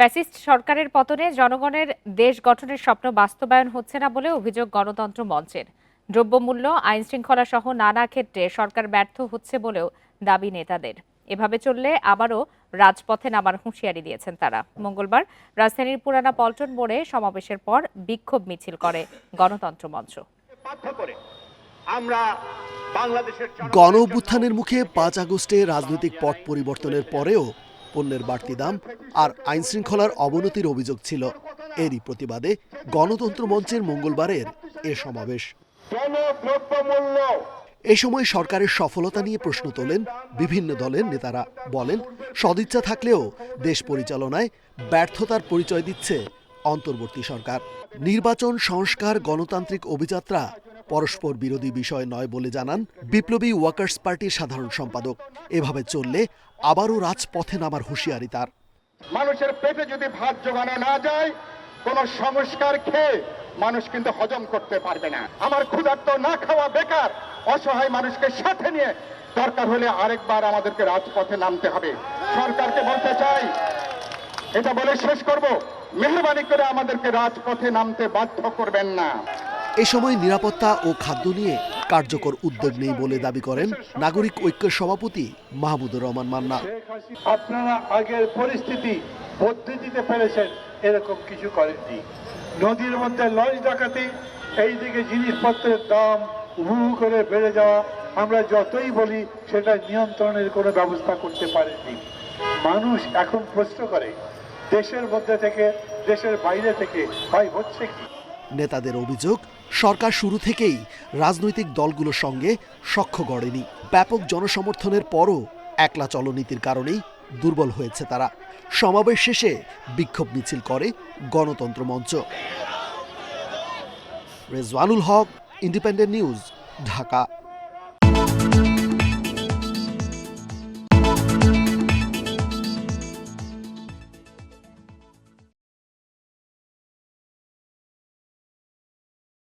Fascist সরকারের পতনে জনগণের দেশ গঠনের স্বপ্ন বাস্তবায়ন হচ্ছে না বলে অভিযোগ গণতন্ত্র মঞ্চের। দ্রব্যমূল্য আইন শৃঙ্খলা সহ নানা ক্ষেত্রে সরকার ব্যর্থ হচ্ছে বলেও দাবি নেতাদের। এভাবে চললে আবারও রাজপথে নামার হুঁশিয়ারি দিয়েছেন তারা। মঙ্গলবার রাজধানীর পুরানা পল্টন মোড়ে সমাবেশের পর বিক্ষোভ মিছিল করে গণতন্ত্র মঞ্চ। আমরা গণ অভ্যুত্থানের মুখে পাঁচ আগস্টে রাজনৈতিক পট পরিবর্তনের পরেও পণ্যের বাড়তি দাম আর আইন শৃঙ্খলার অবনতির অভিযোগ ছিল। এরই প্রতিবাদে গণতন্ত্র মঞ্চের মঙ্গলবারের এ সমাবেশ। এ সময় সরকারের সফলতা নিয়ে প্রশ্ন তোলেন বিভিন্ন দলের নেতারা। বলেন সদিচ্ছা থাকলেও দেশ পরিচালনায় ব্যর্থতার পরিচয় দিচ্ছে অন্তর্বর্তী সরকার। নির্বাচন সংস্কার গণতান্ত্রিক অভিযাত্রা পরস্পর বিরোধী বিষয় নয় বলে জানান বিপ্লবী ওয়ার্কার্স পার্টির সাধারণ সম্পাদক। এভাবে চললে আবারও রাজপথে নামার হুঁশিয়ারি তার। মানুষের পেটে যদি ভাত জোগানো না যায়, কোন সংস্কার খেয়ে মানুষ কিন্তু হজম করতে পারবে না। আমার ক্ষুধার্ত না খাওয়া বেকার, অসহায় মানুষকে সাথে নিয়ে দরকার হলে আরেকবার আমাদেরকে রাজপথে নামতে হবে। সরকারকে বলতে চাই, এটা বলে শেষ করব। মেহরবানি করে আমাদেরকে রাজপথে নামতে বাধ্য করবেন না। এ সময় নিরাপত্তা ও খাদ্য নিয়ে কার্যকর উদ্যোগ নেই বলে দাবি করেন নাগরিক ঐক্যের সভাপতি মাহমুদুর রহমান মান্না। আপনারা আগের পরিস্থিতি বদলে দিতে পেরেছেন এরকম কিছু করেননি। নদীর মধ্যে লঞ্চ ডাকাতি, এইদিকে জিনিসপত্রের দাম হু করে বেড়ে যাওয়া, আমরা যতই বলি, সেটা নিয়ন্ত্রণের কোনো ব্যবস্থা করতে পারেননি। মানুষ এখন প্রশ্ন করে, দেশের মধ্যে থেকে, দেশের বাইরে থেকে, ভাই, হচ্ছে কি? নেতাদের অভিযোগ, সরকার শুরু থেকেই রাজনৈতিক দলগুলোর সঙ্গে সখ্য গড়েনি। ব্যাপক জনসমর্থনের পরও একলা চলনীতির কারণেই দুর্বল হয়েছে তারা। সমাবেশ শেষে বিক্ষোভ মিছিল করে গণতন্ত্র মঞ্চ। Rezwanul Haque, independent news, Dhaka.